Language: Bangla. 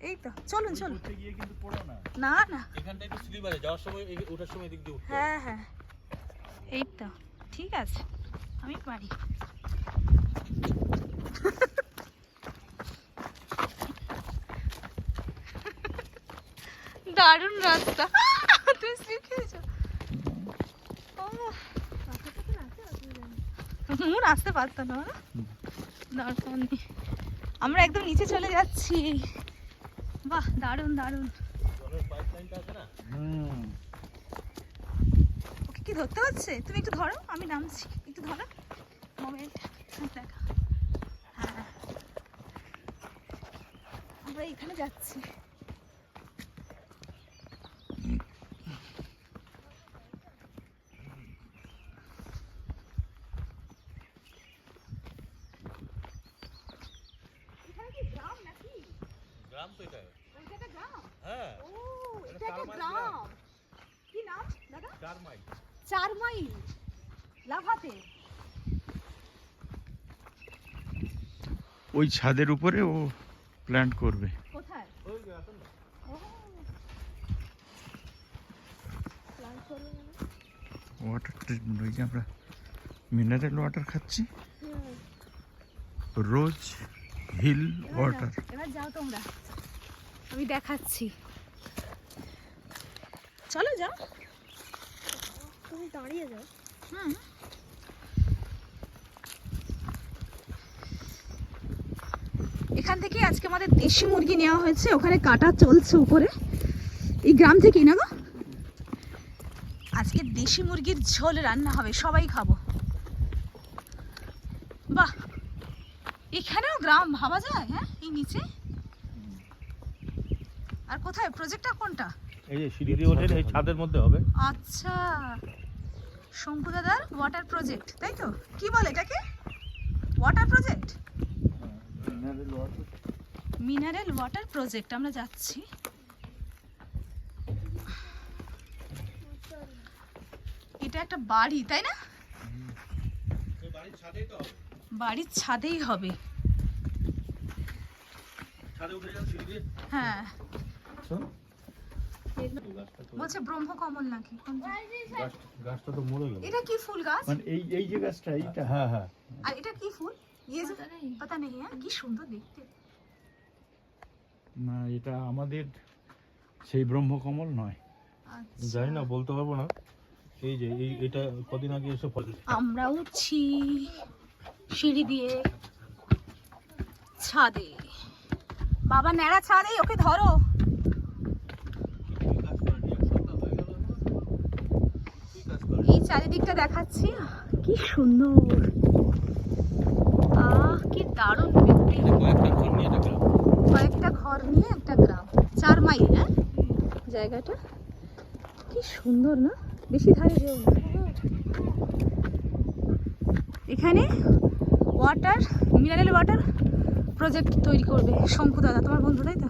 এই তো চলুন চলুন। ঘুরতে গিয়ে কিন্তু পড়ো না। না না। একটু স্লিপ আছে যাওয়ার সময় ওঠার সময় দিয়ে হ্যাঁ হ্যাঁ। এই তো ঠিক আছে। আমি পারি। দারুণ রাস্তা। তুই স্লিপ খেয়েছো? আসতে পারতো না। না? দরকার নেই। আমরা একদম নিচে চলে যাচ্ছি। বাহ দারুণ দারুণ। জলের পাইপ লাইনটা আছে না হুম। ওকে কি ধরতে হচ্ছে? তুমি একটু ধরো আমি নামছি। একটু ধরো। মোমেন্ট দেখা হ্যাঁ। আমরা এখানে যাচ্ছি এখানে কি গ্রাম নাকি গ্রাম তো এটা। গ্রাম? হ্যাঁ। ও এটা এটা একটা গ্রাম। কি নাম? দাদা? চার মাইল চার মাইল লাভাতে। ওই ছাদের উপরে ও প্ল্যান্ট করবে। কোথায়? ওই যে আসুন প্ল্যান করবে মানে? ওয়াটার ট্রিটমেন্ট ওই যে আমরা মিনারেল ওয়াটার খাচ্ছি। রোজ হিল ওয়াটার যাও, তোমরা। আমি দেখাচ্ছি। চলো যাও। তুমি দাঁড়িয়ে যাও। হুম। এখান থেকে আজকে আমাদের দেশি মুরগি নেওয়া হয়েছে। ওখানে কাটা চলছে উপরে। এই গ্রাম থেকেই না গো? আজকে দেশি মুরগির ঝোল রান্না হবে। সবাই খাব। বাহ! এখানেও গ্রাম ভাবা যায় হ্যাঁ? এই নিচে? আর কোথায়? প্রজেক্টটা কোনটা? এই যে সিঁড়ি দিয়ে ওঠেন এই ছাদের মধ্যে হবে। আচ্ছা। শঙ্কু দাদার ওয়াটার প্রজেক্ট তাই তো? কি বলে এটাকে? Water project mineral water mineral water project আমরা যাচ্ছি। এটা একটা বাড়ি তাই না? এই বাড়ির ছাদেই তো হবে হ্যাঁ। তো বলছে ব্রহ্মকমল নাকি গাছটা গাছটা তো মরে গেল। এটা কি ফুল গাছ? মানে এই এই যে গাছটা এইটা? হ্যাঁ হ্যাঁ। আর এটা কি ফুল? ইয়ে যে পাতা নেই হ্যাঁ? কি সুন্দর দেখতে। না এটা আমাদের সেই ব্রহ্মকমল নয়। আচ্ছা। জানি না বলতে পারব না। এই যে এই এটা কদিন আগে এসে ফল আমরা উঠছি সিঁড়ি দিয়ে ছাদে। বাবা ন্যাড়া ছাদে ওকে ধরো এই চারিদিকটা দেখাচ্ছি। কি সুন্দর। আহ কি দারুণ বিউটি কয়েকটা ঘর নিয়ে কয়েকটা ঘর নিয়ে একটা গ্রাম। চার মাইল হ্যাঁ? জায়গাটা। কি সুন্দর না? বেশি ধারে যেও না। এখানে ওয়াটার মিনারেল ওয়াটার প্রজেক্ট তৈরি করবে শঙ্কু দাদা। তোমার বন্ধু তাই তো?